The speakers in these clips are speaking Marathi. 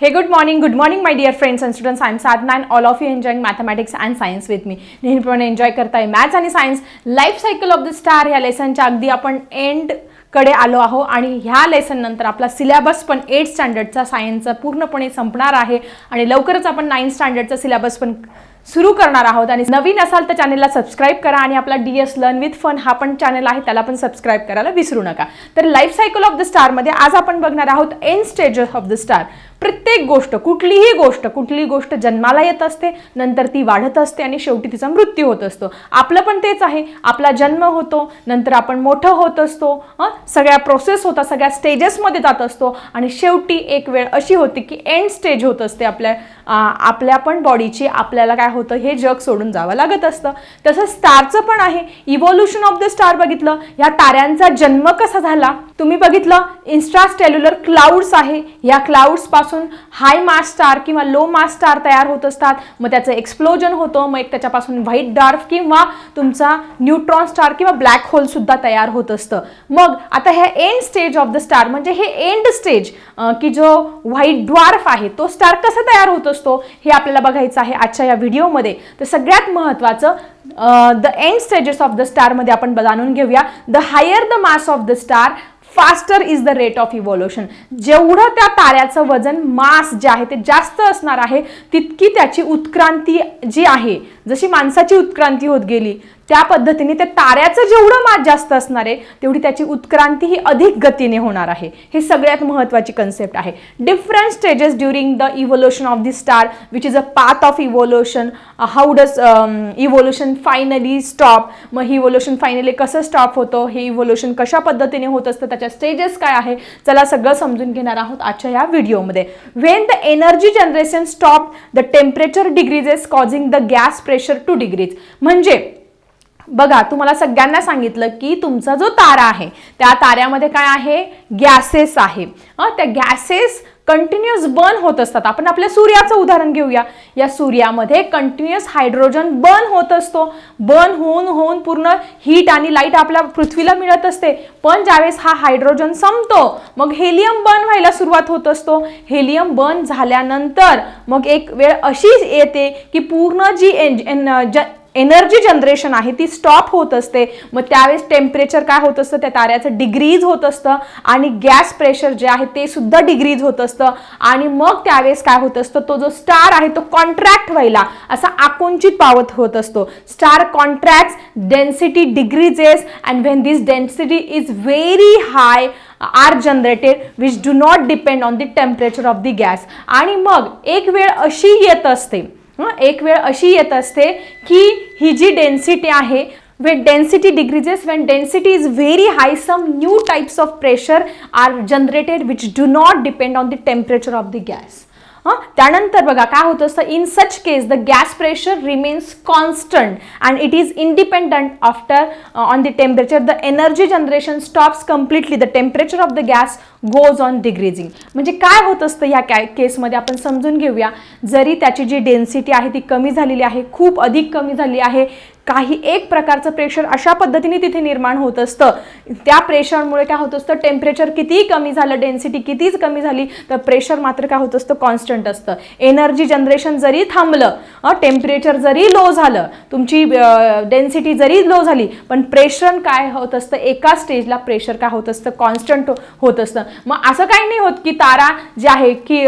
Hey, good morning, good morning, my dear friends and students. I'm Sadhana and all of you enjoying mathematics and science with me. नेहमीप्रमाणे एन्जॉय करताय मॅथ्स आणि science life cycle of the star या लेसनच्या अगदी आपण एंडकडे आलो आहो आणि ह्या लेसननंतर आपला सिलेबस पण एट स्टँडर्डचा सायन्सचा पूर्णपणे संपणार आहे आणि लवकरच आपण नाईन स्टँडर्डचा सिलेबस पण सुरू करणार आहोत आणि नवीन असाल तर चॅनलला सबस्क्राईब करा आणि आपला D S learn with fun हा पण चॅनल आहे त्याला पण सबस्क्राईब करायला विसरू नका तर लाईफ सायकल ऑफ द स्टारमध्ये आज आपण बघणार आहोत end stages of the star प्रत्येक गोष्ट कुठलीही गोष्ट कुठलीही गोष्ट जन्माला येत असते नंतर ती वाढत असते आणि शेवटी तिचा मृत्यू होत असतो. आपलं पण तेच आहे. आपला जन्म होतो नंतर आपण मोठं होत असतो सगळ्या प्रोसेस होता सगळ्या स्टेजेसमध्ये जात असतो आणि शेवटी एक वेळ अशी होती की एंड स्टेज होत असते आपल्या आपल्या पण बॉडीची आपल्याला काय होतं हे जग सोडून जावं लागत असतं. तसं स्टारचं पण आहे. इव्होल्युशन ऑफ द स्टार बघितलं. या ताऱ्यांचा जन्म कसा झाला? तुम्ही बघितलं? इन्स्ट्रास्टेल्युलर क्लाउड्स आहे. या क्लाउड्सपासून हाय मास स्टार किंवा लो मास स्टार तयार होत असतात. मग त्याचं एक्सप्लोजन होतं. मग एक त्याच्यापासून व्हाईट डार्फ किंवा तुमचा न्यूट्रॉन स्टार किंवा ब्लॅक होल सुद्धा तयार होत असतं. मग आता ह्या end stage of the star म्हणजे हे एंड स्टेज की जो व्हाईट ड्वार्फ आहे तो स्टार कसा तयार होत असतो? हे आपल्याला बघायचं आहे आजच्या या व्हिडिओमध्ये तर सगळ्यात महत्त्वाचं the end stages of the स्टारमध्ये आपण जाणून घेऊया. The higher the mass of the star faster is the rate of evolution जेवढं त्या ताऱ्याचं वजन मास जे आहे ते जास्त असणार आहे तितकी त्याची उत्क्रांती जी आहे जशी माणसाची उत्क्रांती होत गेली त्या पद्धतीने त्या ताऱ्याचं जेवढं मास जास्त असणार आहे तेवढी त्याची उत्क्रांती ही अधिक गतीने होणार आहे. हे सगळ्यात महत्त्वाची कन्सेप्ट आहे. Different stages during the evolution of the star which is a path of evolution how does evolution finally stop मग ही इव्होल्युशन फायनली कसं स्टॉप होतं? हे इव्होल्युशन कशा पद्धतीने होत असतं? त्याच्या स्टेजेस काय आहे? चला सगळं समजून घेणार आहोत आजच्या या व्हिडिओमध्ये when the energy generation stop the temperature decreases causing the gas pressure to decrease म्हणजे बघा तुम्हाला सगळ्यांना सांगितलं की तुमचा जो तारा आहे त्या ताऱ्यामध्ये काय आहे? गॅसेस आहे. त्या गॅसेस कंटिन्युअस बर्न होत असतात. आपण आपल्या सूर्याचं उदाहरण घेऊया. या सूर्यामध्ये कंटिन्युअस हायड्रोजन बर्न होत असतो. बर्न होऊन होऊन पूर्ण हीट आणि लाइट आपल्या पृथ्वीला मिळत असते. पण ज्यावेळेस हा हायड्रोजन संपतो मग हेलियम बर्न व्हायला सुरुवात होत असतो. हेलियम बर्न झाल्यानंतर मग एक वेळ अशीच येते की पूर्ण जी एन- एन- एनर्जी जनरेशन आहे ती स्टॉप होत असते. मग त्यावेळेस टेम्परेचर काय होत असतं? त्या ताऱ्याचं डिग्रीज होत असतं आणि गॅस प्रेशर जे आहे ते सुद्धा डिग्रीज होत असतं. आणि मग त्यावेळेस काय होत असतं? तो जो स्टार आहे तो कॉन्ट्रॅक्ट व्हायला असा आकुंचित पावत होत असतो. Star contract density decreases and when this density is very high are generated which do not depend on the temperature of the gas आणि मग एक वेळ अशी येत असते हं? एक वेळ अशी येत असते की ही जी डेन्सिटी आहे when density decreases when density is very high some new types of pressure are generated which do not depend on the temperature of the gas हां? त्यानंतर बघा काय होत असतं? In such case the gas pressure remains constant and it is independent after on the temperature the energy generation stops completely the temperature of the gas goes on decreasing म्हणजे काय होत असतं या कॅ केसमध्ये? आपण समजून घेऊया. जरी त्याची जी डेन्सिटी आहे ती कमी झालेली आहे खूप अधिक कमी झाली आहे काही एक प्रकारचं प्रेशर अशा पद्धतीने तिथे निर्माण होत असतं. त्या प्रेशरमुळे काय होत असतं? टेम्परेचर कितीही कमी झालं डेन्सिटी कितीच कमी झाली तर प्रेशर मात्र काय होत असतं? कॉन्स्टंट असतं. एनर्जी जनरेशन जरी थांबलं टेम्परेचर जरी लो झालं तुमची डेन्सिटी जरी लो झाली पण प्रेशर काय होत असतं? एका स्टेजला प्रेशर काय होत असतं? कॉन्स्टंट होत असतं. मग असं काही नाही होत की तारा जे आहे की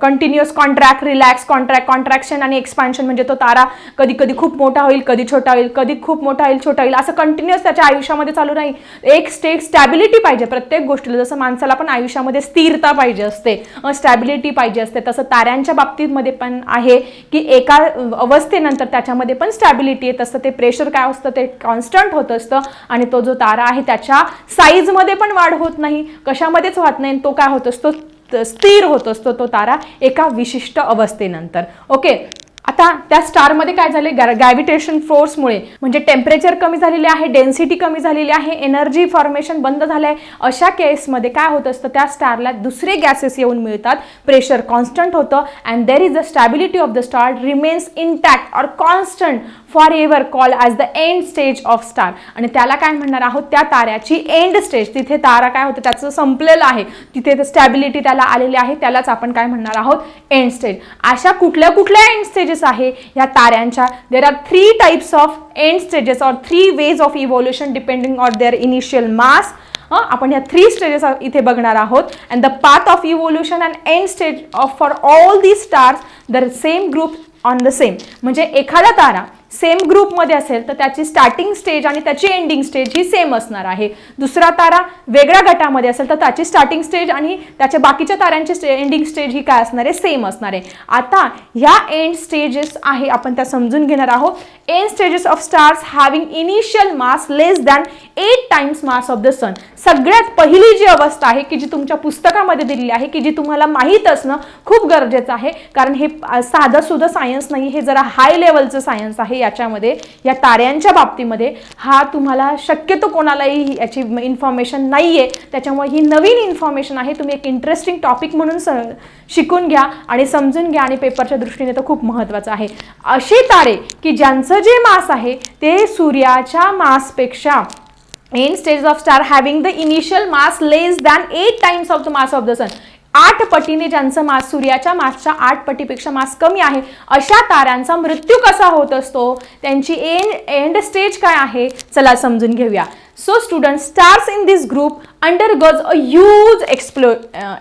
continuous contract relax contract contraction आणि एक्सपान्शन म्हणजे तो तारा कधी कधी खूप मोठा होईल कधी छोटा होईल कधी खूप मोठा होईल छोटा होईल असं कंटिन्युअस त्याच्या आयुष्यामध्ये चालू नाही. एक स्टेट स्टॅबिलिटी पाहिजे प्रत्येक गोष्टीला. जसं माणसाला पण आयुष्यामध्ये स्थिरता पाहिजे असते स्टॅबिलिटी पाहिजे असते. तसं ताऱ्यांच्या बाबतीमध्ये पण आहे की एका अवस्थेनंतर त्याच्यामध्ये पण स्टॅबिलिटी येत असतं. ते प्रेशर काय असतं? ते कॉन्स्टंट होत असतं आणि तो जो तारा आहे त्याच्या साईजमध्ये पण वाढ होत नाही. कशामध्येच होत नाही तो काय होत असतो? स्थिर होत असतो तो तारा एका विशिष्ट अवस्थेनंतर. ओके आता त्या स्टारमध्ये काय झाले ग्रॅव्हिटेशन फोर्समुळे म्हणजे टेम्परेचर कमी झालेले आहे डेन्सिटी कमी झालेली आहे एनर्जी फॉर्मेशन बंद झालं आहे अशा केसमध्ये काय होत असतं? त्या स्टारला दुसरे गॅसेस येऊन मिळतात. प्रेशर कॉन्स्टंट होतं. And there is the stability of the star remains intact or constant for ever call as the end stage of star आणि त्याला काय म्हणणार आहोत? त्या ताऱ्याची एंड स्टेज तिथे तारा काय होतं? त्याचं संपलेलं आहे. तिथे स्टॅबिलिटी त्याला आलेली आहे. त्यालाच आपण काय म्हणणार आहोत? एंड स्टेज अशा कुठल्या कुठल्या एंड स्टेजेस आहे? या ताऱ्यांच्या. There are three types of end stages or three ways of evolution depending on their initial mass आपण या थ्री स्टेजेस इथे बघणार आहोत. And the path of evolution and end stage of for all the stars the same group on the same म्हणजे एखादा तारा सेम ग्रुपमध्ये असेल तर त्याची स्टार्टिंग स्टेज आणि त्याची एंडिंग स्टेज ही सेम असणार आहे. दुसरा तारा वेगळ्या गटामध्ये असेल तर त्याची स्टार्टिंग स्टेज आणि त्याच्या बाकीच्या ताऱ्यांची स्टे एंडिंग स्टेज ही काय असणार आहे? सेम असणार आहे. आता ह्या एंड स्टेजेस आहे आपण त्या समजून घेणार आहोत. End stages of stars having initial mass less than eight times mass of the sun सगळ्यात पहिली जी अवस्था आहे की जी तुमच्या पुस्तकामध्ये दिलेली आहे की जी तुम्हाला माहीत असणं खूप गरजेचं आहे. कारण हे साधं सुद्धा सायन्स नाही हे जरा हाय लेवलचं सायन्स आहे. याच्यामध्ये या ताऱ्यांच्या बाबतीमध्ये हा तुम्हाला शक्यतो कोणालाही याची इन्फॉर्मेशन नाही आहे त्याच्यामुळे ही नवीन इन्फॉर्मेशन आहे. तुम्ही एक इंटरेस्टिंग टॉपिक म्हणून स शिकून घ्या आणि समजून घ्या आणि पेपरच्या दृष्टीने तर खूप महत्त्वाचं आहे. असे तारे की ज्यांचं जे मास आहे ते सूर्याच्या मासपेक्षा end stage of star having the initial mass less than eight times of the mass of the sun आठ पटीने ज्यांचं मास सूर्याच्या मासच्या आठ पटीपेक्षा मास कमी आहे अशा ताऱ्यांचा मृत्यू कसा होत असतो? त्यांची एंड एंड स्टेज काय आहे? चला समजून घेऊया. So student stars in this group undergoes a huge एक्सप्लो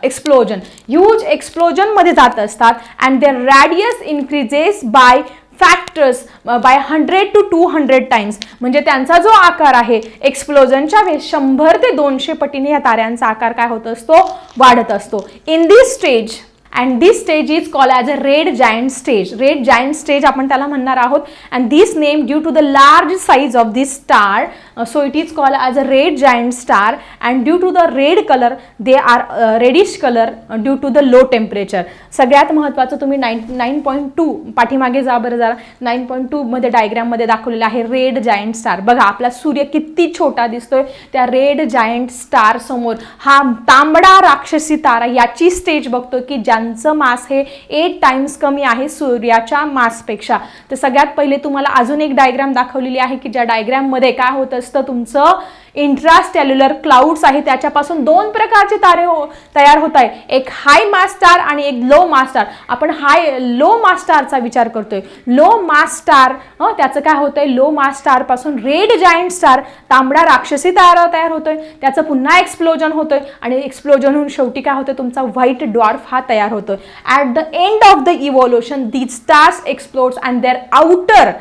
explosion huge एक्सप्लोजनमध्ये जात असतात and their radius increases by factors by hundred to two hundred times म्हणजे त्यांचा जो आकार आहे एक्सप्लोजनच्या वेळेस शंभर ते दोनशे पटीने या ताऱ्यांचा आकार काय होत असतो? वाढत असतो. In this stage and this stage is call as a red giant stage red giant stage आपण त्याला म्हणणार आहोत. And this name due to the large size of this star so it is call as a red giant star and due to the red colour they are reddish colour due to the low temperature सगळ्यात महत्त्वाचं तुम्ही नाईन नाईन पॉईंट टू पाठीमागे जा बरं जरा. नाईन पॉईंट टूमध्ये डायग्राममध्ये दाखवलेलं आहे रेड जायंट स्टार बघा आपला सूर्य किती छोटा दिसतोय. त्या रेड जायंट स्टार समोर हा तांबडा राक्षसी तारा याची स्टेज बघतो की त्यांचं मास हे एट टाइम्स कमी आहे सूर्याच्या मासपेक्षा. तर सगळ्यात पहिले तुम्हाला अजून एक डायग्राम दाखवलेली आहे की ज्या डायग्राममध्ये काय होत असतं तुमचं इंट्रास्टॅल्युलर क्लाउड्स आहे त्याच्यापासून दोन प्रकारचे तारे हो तयार होत आहे एक हाय मास स्टार आणि एक लो मास स्टार आपण हाय लो मास स्टारचा विचार करतोय. लो मास स्टार त्याचं काय होतंय? Low mass red giant star तांबडा राक्षसी तारा तयार होतोय. त्याचं पुन्हा एक्सप्लोजन होतोय. आणि एक्सप्लोजन होऊन शेवटी काय होतं तुमचा व्हाईट डॉर्फ हा तयार होतोय. At the end of the evolution the stars explores and their outer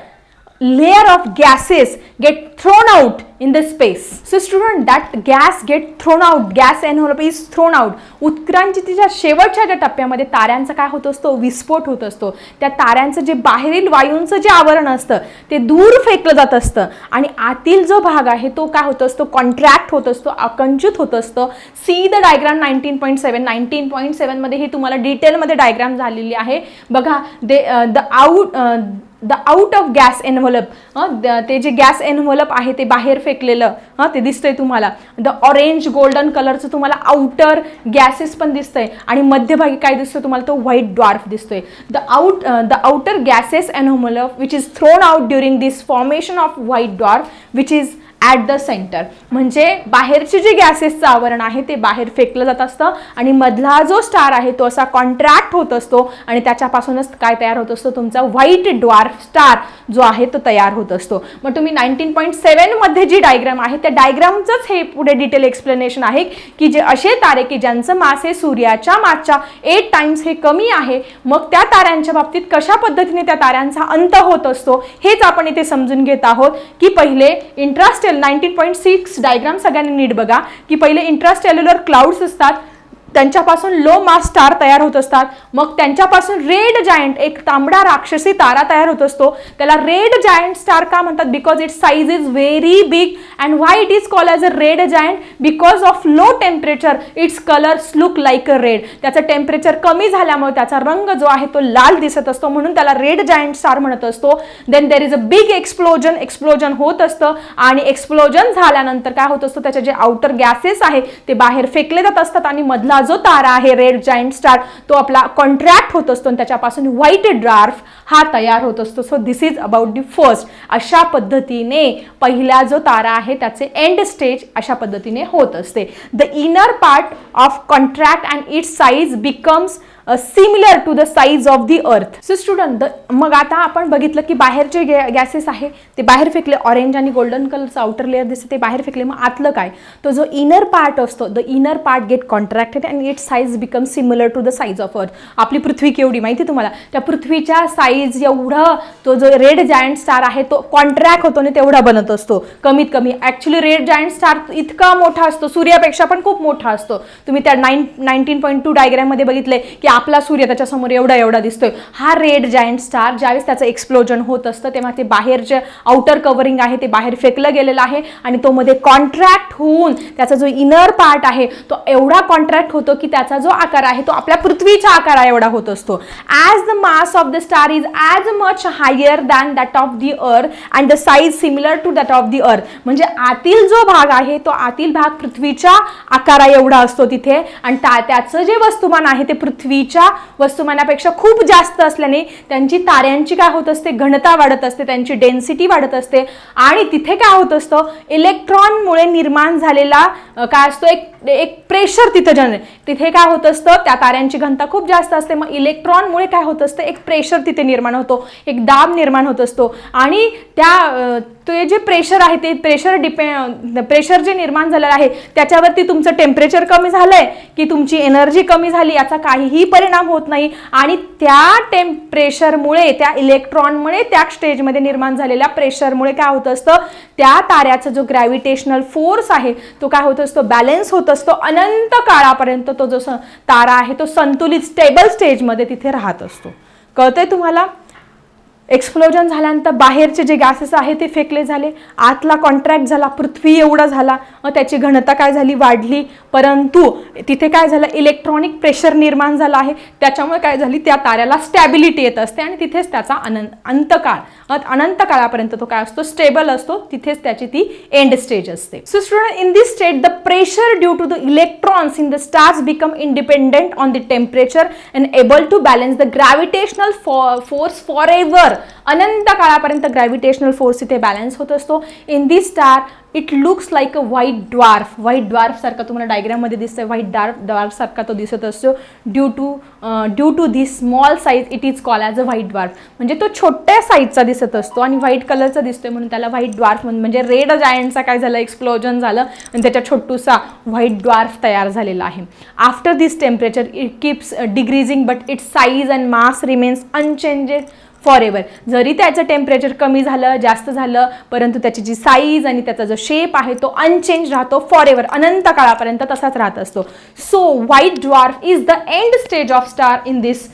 layer of gases get thrown out in the space. So student that gas get thrown out gas envelope is thrown out. उत्क्रांतीच्या शेवटच्या ज्या टप्प्यामध्ये ताऱ्यांचा काय होत असतो विस्फोट होत असतो त्या ताऱ्यांचं जे बाहेरील वायूंचं जे आवरण असतं ते दूर फेकलं जात असतं आणि आतील जो भाग आहे तो काय होत असतो कॉन्ट्रॅक्ट होत असतो आकंचित होत असतं see the diagram nineteen point seven nineteen point सेवनमध्ये ही तुम्हाला डिटेलमध्ये डायग्राम झालेली आहे बघा they the out the out of gas envelope ते जे गॅस एनव्हलप आहे ते बाहेर फेक फेकलेलं. हां ते दिसतंय तुम्हाला. द ऑरेंज गोल्डन कलरचं तुम्हाला आउटर गॅसेस पण दिसतंय. आणि मध्यभागी काय दिसतोय तुम्हाला? तो व्हाईट ड्वार्फ दिसतोय. The out the outer gases envelope which is thrown out during this formation of white dwarf which is at the centre म्हणजे बाहेरचे जे गॅसेसचं आवरण आहे ते बाहेर फेकलं जात असतं आणि मधला जो स्टार आहे तो असा कॉन्ट्रॅक्ट होत असतो आणि त्याच्यापासूनच काय तयार होत असतो? तुमचा व्हाईट ड्वार्फ स्टार जो आहे तो तयार होत असतो. मग तुम्ही नाईन्टीन पॉईंट सेवनमध्ये जी डायग्राम आहे त्या डायग्रामचंच हे पुढे डिटेल एक्सप्लेनेशन आहे की जे असे तारे की ज्यांचं मास हे सूर्याच्या मासच्या एट टाइम्स हे कमी आहे मग त्या ताऱ्यांच्या बाबतीत कशा पद्धतीने त्या ताऱ्यांचा अंत होत असतो? हेच आपण इथे समजून घेत आहोत की पहिले interstellar nineteen point six diagram सगळ्यांनी नीट बघा की पहिले इंट्रास्टेल्युलर क्लाउड्स असतात त्यांच्यापासून लो मास स्टार तयार होत असतात. मग त्यांच्यापासून रेड जायंट एक तांबडा राक्षसी तारा तयार होत असतो. त्याला रेड जायंट स्टार का म्हणतात? Because it size is very big and why it is call as a red giant because of low temperature its colours look like a red त्याचं टेम्परेचर कमी झाल्यामुळे त्याचा रंग जो आहे तो लाल दिसत असतो. म्हणून त्याला रेड जायंट स्टार म्हणत असतो. Then there is a big explosion explosion होत असतं. आणि एक्सप्लोजन झाल्यानंतर काय होत असतं? त्याचे जे आउटर गॅसेस आहे ते बाहेर फेकले जात असतात आणि मधला जो तारा आहे रेड जायंट स्टार तो आपला कॉन्ट्रॅक्ट होत असतो आणि त्याच्यापासून व्हाईट ड्रार्फ हा तयार होत असतो. So this is about the first अशा पद्धतीने पहिला जो तारा आहे त्याचे एंड स्टेज अशा पद्धतीने होत असते. The inner part of contract and its size becomes similar to the size of the earth so student मग आता आपण बघितलं की बाहेरचे गॅसेस आहे ते बाहेर फेकले ऑरेंज आणि गोल्डन कलरचं आउटर लेअर दिसते ते बाहेर फेकले मग आतलं काय? तो जो इनर पार्ट असतो the inner part get contracted and it size become similar to the size of earth आपली पृथ्वी केवढी माहिती तुम्हाला? त्या पृथ्वीच्या साईज एवढं तो जो रेड जायंट स्टार आहे तो कॉन्ट्रॅक्ट होतो आणि तेवढा बनत असतो. कमीत कमी ॲक्च्युली रेड जायंट स्टार इतका मोठा असतो सूर्यापेक्षा पण खूप मोठा असतो. तुम्ही त्या नाईन नाईन्टीन पॉईंट टू डायग्रॅममध्ये बघितले की आपला सूर्य त्याच्यासमोर एवढा एवढा दिसतोय. हा रेड जायंट स्टार ज्यावेळेस त्याचं एक्सप्लोजन होत असतं तेव्हा ते बाहेर जे आउटर कवरिंग आहे ते बाहेर फेकलं गेलेलं आहे आणि तो मध्ये कॉन्ट्रॅक्ट होऊन त्याचा जो इनर पार्ट आहे तो एवढा कॉन्ट्रॅक्ट होतो की त्याचा जो आकार आहे तो आपल्या पृथ्वीच्या आकारा एवढा होत असतो. As the mass of the star is as much higher than that of the earth and the size similar to that of the earth म्हणजे आतील जो भाग आहे तो आतील भाग पृथ्वीच्या आकारा एवढा असतो तिथे. आणि त्या त्याचं जे वस्तुमान आहे ते पृथ्वी बाकीच्या वस्तुमानापेक्षा खूप जास्त असल्याने त्यांची ताऱ्यांची काय होत असते? घनता वाढत असते त्यांची डेन्सिटी वाढत असते. आणि तिथे काय होत असतं? इलेक्ट्रॉनमुळे निर्माण झालेला काय असतो? एक एक प्रेशर तिथं जनरेट तिथे काय होत असतं? त्या ताऱ्यांची घनता खूप जास्त असते. मग इलेक्ट्रॉनमुळे काय होत असतं? एक प्रेशर तिथे निर्माण होतो. एक दाब निर्माण होत असतो. आणि त्या ते जे प्रेशर आहे ते प्रेशर डिपेंड प्रेशर जे निर्माण झालेलं आहे त्याच्यावरती तुमचं टेम्परेचर कमी झालंय? की तुमची एनर्जी कमी झाली? याचा काहीही परिणाम होत नाही आणि त्या टेम्परेचरमुळे त्या इलेक्ट्रॉनमुळे त्या स्टेजमध्ये निर्माण झालेल्या प्रेशरमुळे काय होत असतं? त्या ताऱ्याचा जो ग्रॅव्हिटेशनल फोर्स आहे तो काय होत असतो? बॅलेन्स होत असतो. अनंत काळापर्यंत तो जो तारा आहे तो संतुलित स्टेबल स्टेजमध्ये तिथे राहत असतो. कळतंय तुम्हाला? एक्सप्लोजन झाल्यानंतर बाहेरचे जे गॅसेस आहे ते फेकले झाले. आतला कॉन्ट्रॅक्ट झाला पृथ्वी एवढा झाला. मग त्याची घनता काय झाली? वाढली. परंतु तिथे काय झालं? इलेक्ट्रॉनिक प्रेशर निर्माण झालं आहे. त्याच्यामुळे काय झाली? त्या ताऱ्याला स्टॅबिलिटी येत असते आणि तिथेच त्याचा अनंत अंतकाळ. अनंत काळापर्यंत तो काय असतो? स्टेबल असतो. तिथेच त्याची ती एंड स्टेज असते. So student in this state the pressure due to the electrons in the stars become independent on the temperature and able to balance the gravitational force for ever अनंत काळापर्यंत ग्रॅव्हिटेशनल फोर्स इथे बॅलन्स होत असतो in this star it looks like a white dwarf white ड्वार्फसारखा तुम्हाला डायग्राममध्ये दिसतंय. व्हाईट डार्फ ड्वार्फसारखा तो दिसत असतो. Due to due to this small size it is call as a white dwarf म्हणजे तो छोट्या साईजचा दिसत असतो आणि व्हाईट कलरचा दिसतोय म्हणून त्याला व्हाईट ड्वार्फ म्हणून म्हणजे रेड जायंटचा काय झालं? एक्सप्लोजन झालं. आणि त्याच्या छोटूसा व्हाईट ड्वार्फ तयार झालेला आहे. After this temperature it keeps decreasing but its size and mass remains unchanged for ever जरी त्याचं टेम्परेचर कमी झालं जास्त झालं परंतु त्याची जी साईज आणि त्याचा जो शेप आहे तो अनचेंज राहतो फॉर एव्हर अनंत काळापर्यंत तसाच राहत असतो. So white dwarf is the end stage of star in this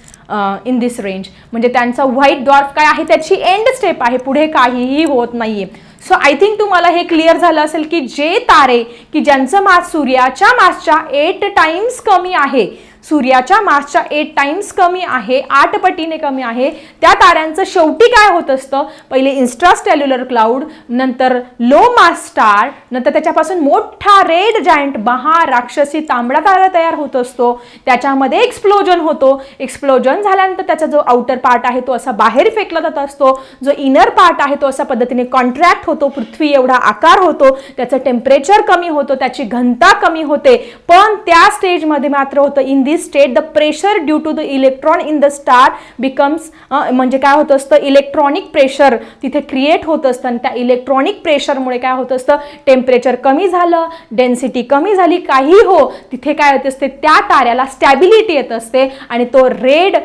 in this range म्हणजे त्यांचा व्हाईट ड्वार्फ काय आहे? त्याची एंड स्टेप आहे. पुढे काहीही होत नाहीये. सो आय थिंक तुम्हाला हे क्लिअर झालं असेल की जे तारे की ज्यांचं मास सूर्याच्या मासच्या एट टाइम्स कमी आहे सूर्याच्या मार्सच्या एट टाइम्स कमी आहे आठ पटीने कमी आहे. त्या ताऱ्यांचं शेवटी काय होत असतं? पहिले इन्स्ट्रास्टेल्युलर क्लाउड नंतर लो मास स्टार नंतर त्याच्यापासून मोठा रेड जायंट महा राक्षसी तांबडा तारा तयार होत असतो. त्याच्यामध्ये एक्सप्लोजन होतो. एक्सप्लोजन झाल्यानंतर त्याचा जो आउटर पार्ट आहे तो असा बाहेर फेकला जात असतो. जो इनर पार्ट आहे तो असा पद्धतीने कॉन्ट्रॅक्ट होतो. पृथ्वी एवढा आकार होतो. त्याचं टेम्परेचर कमी होतो. त्याची घनता कमी होते. पण त्या स्टेजमध्ये मात्र होतं in this state the pressure due to the electron in the star becomes म्हणजे काय होत असतं? इलेक्ट्रॉनिक प्रेशर तिथे क्रिएट होत असतं. आणि त्या इलेक्ट्रॉनिक प्रेशरमुळे काय होत असतं? टेम्परेचर कमी झालं डेन्सिटी कमी झाली काही हो तिथे काय होत असते? त्या ताऱ्याला स्टॅबिलिटी येत असते आणि तो रेड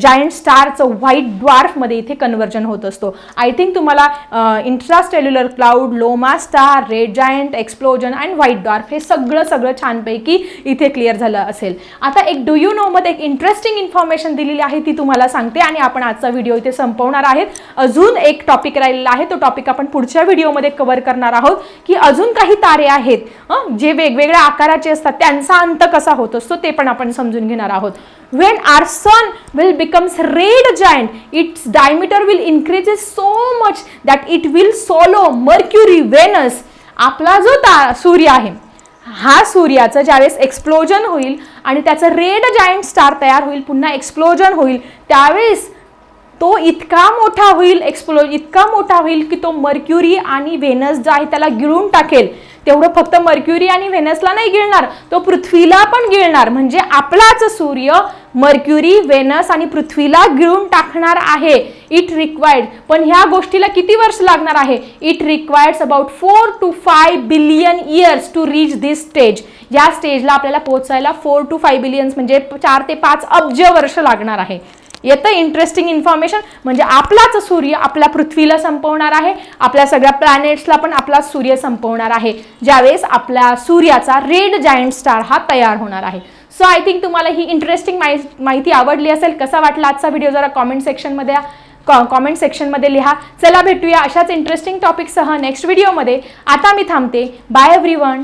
जायंट स्टारचं व्हाईट ड्वार्फमध्ये इथे कन्वर्जन होत असतो. आय थिंक तुम्हाला interstellar cloud low mass star red giant explosion and white dwarf हे सगळं सगळं छानपैकी इथे क्लिअर झालं असेल. आता एक डू यू नो मध्ये एक इंटरेस्टिंग इन्फॉर्मेशन दिलेली आहे ती तुम्हाला सांगते आणि आपण आजचा व्हिडिओ इथे संपवणार आहेत. अजून एक टॉपिक राहिलेला आहे तो टॉपिक आपण पुढच्या व्हिडिओमध्ये कव्हर करणार आहोत की अजून काही तारे आहेत जे वेगवेगळ्या आकाराचे असतात त्यांचा अंत कसा होत असतो ते पण आपण समजून घेणार आहोत. When our sun will becomes red giant its diameter will increases so much that it will swallow mercury venus. आपला जो ता सूर्य आहे हा सूर्याचं ज्यावेळेस एक्सप्लोजन होईल आणि त्याचं रेड जायंट स्टार तयार होईल पुन्हा एक्सप्लोजन होईल. त्यावेळेस तो इतका मोठा होईल एक्सप्लो इतका मोठा होईल की तो मर्क्युरी आणि व्हेनस जो आहे त्याला गिळून टाकेल. तेवढं फक्त मर्क्युरी आणि व्हेनसला नाही गिळणार तो पृथ्वीला पण गिळणार. म्हणजे आपलाच सूर्य मर्क्युरी व्हेनस आणि पृथ्वीला गिळून टाकणार आहे. इट रिक्वायर्ड पण ह्या गोष्टीला किती वर्ष लागणार आहे? It requires about four to five billion years to reach this stage या स्टेजला आपल्याला पोहोचायला फोर टू फाय बिलियन्स म्हणजे चार ते पाच अब्ज वर्ष लागणार आहे. येतं इंटरेस्टिंग इन्फॉर्मेशन म्हणजे आपलाच सूर्य आपल्या पृथ्वीला संपवणार आहे. आपल्या सगळ्या प्लॅनेट्सला पण आपला सूर्य संपवणार आहे. ज्यावेळेस आपल्या सूर्याचा रेड जायंट स्टार हा तयार होणार आहे. सो आय थिंक तुम्हाला ही इंटरेस्टिंग माहिती आवडली असेल कसा वाटला आजचा व्हिडिओ जरा कॉमेंट सेक्शनमध्ये कॉमेंट सेक्शनमध्ये लिहा. चला भेटूया अशाच इंटरेस्टिंग टॉपिकसह नेक्स्ट व्हिडिओमध्ये आता मी थांबते. Bye every one